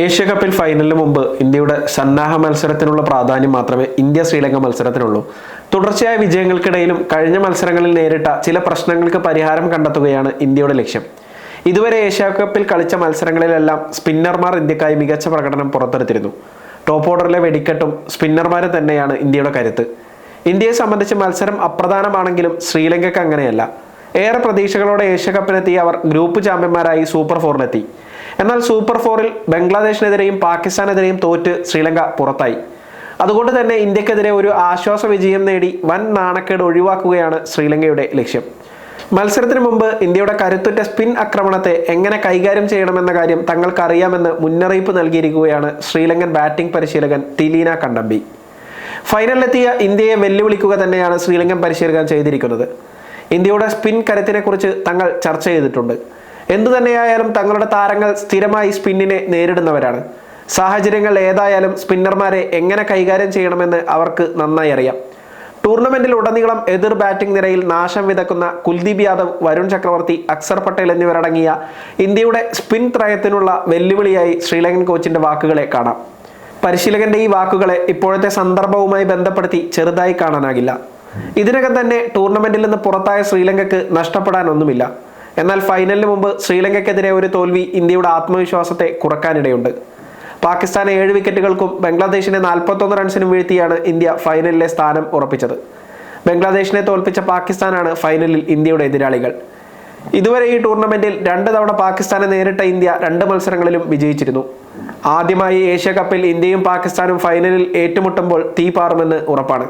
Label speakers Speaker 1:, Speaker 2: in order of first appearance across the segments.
Speaker 1: Asia കപ്പിൽ ഫൈനലിന് മുമ്പ് ഇന്ത്യയുടെ സന്നാഹ മത്സരത്തിനുള്ള പ്രാധാന്യം മാത്രമേ ഇന്ത്യ ശ്രീലങ്ക മത്സരത്തിനുള്ളൂ. തുടർച്ചയായ വിജയങ്ങൾക്കിടയിലും കഴിഞ്ഞ മത്സരങ്ങളിൽ നേരിട്ട ചില പ്രശ്നങ്ങൾക്ക് പരിഹാരം കണ്ടെത്തുകയാണ് ഇന്ത്യയുടെ ലക്ഷ്യം. ഇതുവരെ ഏഷ്യ കപ്പിൽ കളിച്ച മത്സരങ്ങളിലെല്ലാം സ്പിന്നർമാർ ഇന്ത്യക്കായി മികച്ച പ്രകടനം പുറത്തെടുത്തിരുന്നു. ടോപ്പ് ഓർഡറിലെ വെടിക്കെട്ടും സ്പിന്നർമാരും തന്നെയാണ് ഇന്ത്യയുടെ കരുത്ത്. ഇന്ത്യയെ സംബന്ധിച്ച് മത്സരം അപ്രധാനമാണെങ്കിലും ശ്രീലങ്കയ്ക്ക് അങ്ങനെയല്ല. ഏറെ പ്രതീക്ഷകളോടെ ഏഷ്യ കപ്പിനെത്തിയ അവർ ഗ്രൂപ്പ് ചാമ്പ്യന്മാരായി സൂപ്പർ ഫോറിനെത്തി എന്നാൽ സൂപ്പർ ഫോറിൽ ബംഗ്ലാദേശിനെതിരെയും പാകിസ്ഥാനെതിരെയും തോറ്റ് ശ്രീലങ്ക പുറത്തായി. അതുകൊണ്ട് തന്നെ ഇന്ത്യക്കെതിരെ ഒരു ആശ്വാസ വിജയം നേടി വൻ നാണക്കേട് ഒഴിവാക്കുകയാണ് ശ്രീലങ്കയുടെ ലക്ഷ്യം. മത്സരത്തിന് മുമ്പ് ഇന്ത്യയുടെ കരുത്തുറ്റ സ്പിൻ ആക്രമണത്തെ എങ്ങനെ കൈകാര്യം ചെയ്യണമെന്ന കാര്യം തങ്ങൾക്കറിയാമെന്ന് മുന്നറിയിപ്പ് നൽകിയിരിക്കുകയാണ് ശ്രീലങ്കൻ ബാറ്റിംഗ് പരിശീലകൻ തിലീന കണ്ടമ്പി. ഫൈനലിലെത്തിയ ഇന്ത്യയെ വെല്ലുവിളിക്കുക തന്നെയാണ് ശ്രീലങ്കൻ പരിശീലകൻ ചെയ്തിരിക്കുന്നത്. ഇന്ത്യയുടെ സ്പിൻ കരുത്തിനെക്കുറിച്ച് തങ്ങൾ ചർച്ച ചെയ്തിട്ടുണ്ട്. എന്തു തന്നെയായാലും തങ്ങളുടെ താരങ്ങൾ സ്ഥിരമായി സ്പിന്നിനെ നേരിടുന്നവരാണ്. സാഹചര്യങ്ങൾ ഏതായാലും സ്പിന്നർമാരെ എങ്ങനെ കൈകാര്യം ചെയ്യണമെന്ന് അവർക്ക് നന്നായി അറിയാം. ടൂർണമെന്റിൽ ഉടനീളം എതിർ ബാറ്റിംഗ് നിരയിൽ നാശം വിതക്കുന്ന കുൽദീപ് യാദവ് വരുൺ ചക്രവർത്തി അക്സർ പട്ടേൽ എന്നിവരടങ്ങിയ ഇന്ത്യയുടെ സ്പിൻ ത്രയത്തിനുള്ള വെല്ലുവിളിയായി ശ്രീലങ്കൻ കോച്ചിന്റെ വാക്കുകളെ കാണാം. പരിശീലകന്റെ ഈ വാക്കുകളെ ഇപ്പോഴത്തെ സന്ദർഭവുമായി ബന്ധപ്പെടുത്തി ചെറുതായി കാണാനാകില്ല. ഇതിനകം തന്നെ ടൂർണമെന്റിൽ നിന്ന് പുറത്തായ ശ്രീലങ്കയ്ക്ക് നഷ്ടപ്പെടാനൊന്നുമില്ല. എന്നാൽ ഫൈനലിന് മുമ്പ് ശ്രീലങ്കയ്ക്കെതിരെ ഒരു തോൽവി ഇന്ത്യയുടെ ആത്മവിശ്വാസത്തെ കുറക്കാനിടയുണ്ട്. പാകിസ്ഥാനെ ഏഴ് വിക്കറ്റുകൾക്കും ബംഗ്ലാദേശിനെ നാൽപ്പത്തൊന്ന് റൺസിനും വീഴ്ത്തിയാണ് ഇന്ത്യ ഫൈനലിലെ സ്ഥാനം ഉറപ്പിച്ചത്. ബംഗ്ലാദേശിനെ തോൽപ്പിച്ച പാകിസ്ഥാനാണ് ഫൈനലിൽ ഇന്ത്യയുടെ എതിരാളികൾ. ഇതുവരെ ഈ ടൂർണമെന്റിൽ രണ്ട് തവണ പാകിസ്ഥാനെ നേരിട്ട ഇന്ത്യ രണ്ട് മത്സരങ്ങളിലും വിജയിച്ചിരുന്നു. ആദ്യമായി ഏഷ്യ കപ്പിൽ ഇന്ത്യയും പാകിസ്ഥാനും ഫൈനലിൽ ഏറ്റുമുട്ടുമ്പോൾ തീ പാറുമെന്ന് ഉറപ്പാണ്.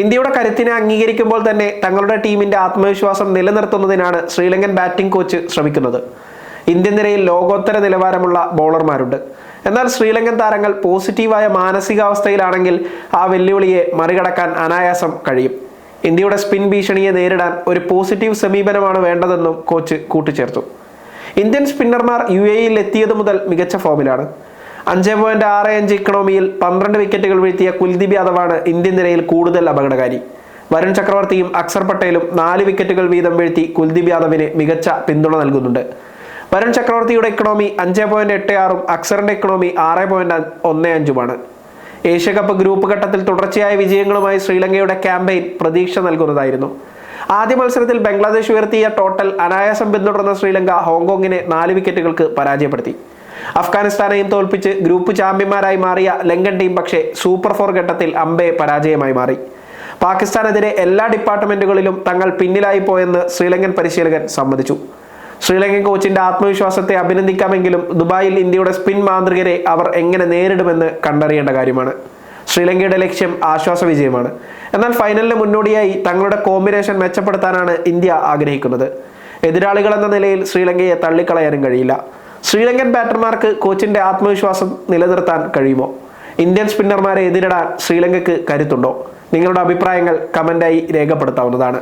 Speaker 1: ഇന്ത്യയുടെ കരുത്തിനെ അംഗീകരിക്കുമ്പോൾ തന്നെ തങ്ങളുടെ ടീമിന്റെ ആത്മവിശ്വാസം നിലനിർത്തുന്നതിനാണ് ശ്രീലങ്കൻ ബാറ്റിംഗ് കോച്ച് ശ്രമിക്കുന്നത്. ഇന്ത്യൻ നിരയിൽ ലോകോത്തര നിലവാരമുള്ള ബൗളർമാരുണ്ട്. എന്നാൽ ശ്രീലങ്കൻ താരങ്ങൾ പോസിറ്റീവായ മാനസികാവസ്ഥയിലാണെങ്കിൽ ആ വെല്ലുവിളിയെ മറികടക്കാൻ അനായാസം കഴിയും. ഇന്ത്യയുടെ സ്പിൻ ഭീഷണിയെ നേരിടാൻ ഒരു പോസിറ്റീവ് സമീപനമാണ് വേണ്ടതെന്നും കോച്ച് കൂട്ടിച്ചേർത്തു. ഇന്ത്യൻ സ്പിന്നർമാർ യു എയിൽ എത്തിയത് മുതൽ മികച്ച ഫോമിലാണ്. അഞ്ച് പോയിന്റ് ആറ് അഞ്ച് ഇക്കണോമിയിൽ പന്ത്രണ്ട് വിക്കറ്റുകൾ വീഴ്ത്തിയ കുൽദീപ് യാദവാണ് ഇന്ത്യൻ നിരയിൽ കൂടുതൽ അപകടകാരി. വരുൺ ചക്രവർത്തിയും അക്സർ പട്ടേലും നാല് വിക്കറ്റുകൾ വീതം വീഴ്ത്തി കുൽദീപ് യാദവിന് മികച്ച പിന്തുണ നൽകുന്നുണ്ട്. വരുൺ ചക്രവർത്തിയുടെ ഇക്കണോമി അഞ്ച് പോയിന്റ് എട്ട് ആറും അക്സറിന്റെ ഇക്കണോമി ആറ് പോയിന്റ് ഒന്ന് അഞ്ചുമാണ്. ഏഷ്യ കപ്പ് ഗ്രൂപ്പ് ഘട്ടത്തിൽ തുടർച്ചയായ വിജയങ്ങളുമായി ശ്രീലങ്കയുടെ ക്യാമ്പയിൻ പ്രതീക്ഷ നൽകുന്നതായിരുന്നു. ആദ്യ മത്സരത്തിൽ ബംഗ്ലാദേശ് ഉയർത്തിയ ടോട്ടൽ അനായാസം പിന്തുടർന്ന ശ്രീലങ്ക ഹോങ്കോങ്ങിനെ നാല് വിക്കറ്റുകൾക്ക് പരാജയപ്പെടുത്തി. അഫ്ഗാനിസ്ഥാനെയും തോൽപ്പിച്ച് ഗ്രൂപ്പ് ചാമ്പ്യന്മാരായി മാറിയ ലങ്കൻ ടീം പക്ഷേ സൂപ്പർ ഫോർ ഘട്ടത്തിൽ അമ്പെ പരാജയമായി മാറി. പാകിസ്ഥാനെതിരെ എല്ലാ ഡിപ്പാർട്ട്മെന്റുകളിലും തങ്ങൾ പിന്നിലായി പോയെന്ന് ശ്രീലങ്കൻ പരിശീലകൻ സമ്മതിച്ചു. ശ്രീലങ്കൻ കോച്ചിന്റെ ആത്മവിശ്വാസത്തെ അഭിനന്ദിക്കാമെങ്കിലും ദുബായിൽ ഇന്ത്യയുടെ സ്പിൻ മാന്ത്രികരെ അവർ എങ്ങനെ നേരിടുമെന്ന് കണ്ടറിയേണ്ട കാര്യമാണ്. ശ്രീലങ്കയുടെ ലക്ഷ്യം ആശ്വാസ വിജയമാണ്. എന്നാൽ ഫൈനലിന് മുന്നോടിയായി തങ്ങളുടെ കോമ്പിനേഷൻ മെച്ചപ്പെടുത്താനാണ് ഇന്ത്യ ആഗ്രഹിക്കുന്നത്. എതിരാളികൾ എന്ന നിലയിൽ ശ്രീലങ്കയെ തള്ളിക്കളയാനും കഴിയില്ല. ശ്രീലങ്കൻ ബാറ്റർമാർക്ക് കോച്ചിന്റെ ആത്മവിശ്വാസം നിലനിർത്താൻ കഴിയുമോ? ഇന്ത്യൻ സ്പിന്നർമാരെ എതിരിടാൻ ശ്രീലങ്കയ്ക്ക് കരുത്തുണ്ടോ? നിങ്ങളുടെ അഭിപ്രായങ്ങൾ കമന്റായി രേഖപ്പെടുത്താവുന്നതാണ്.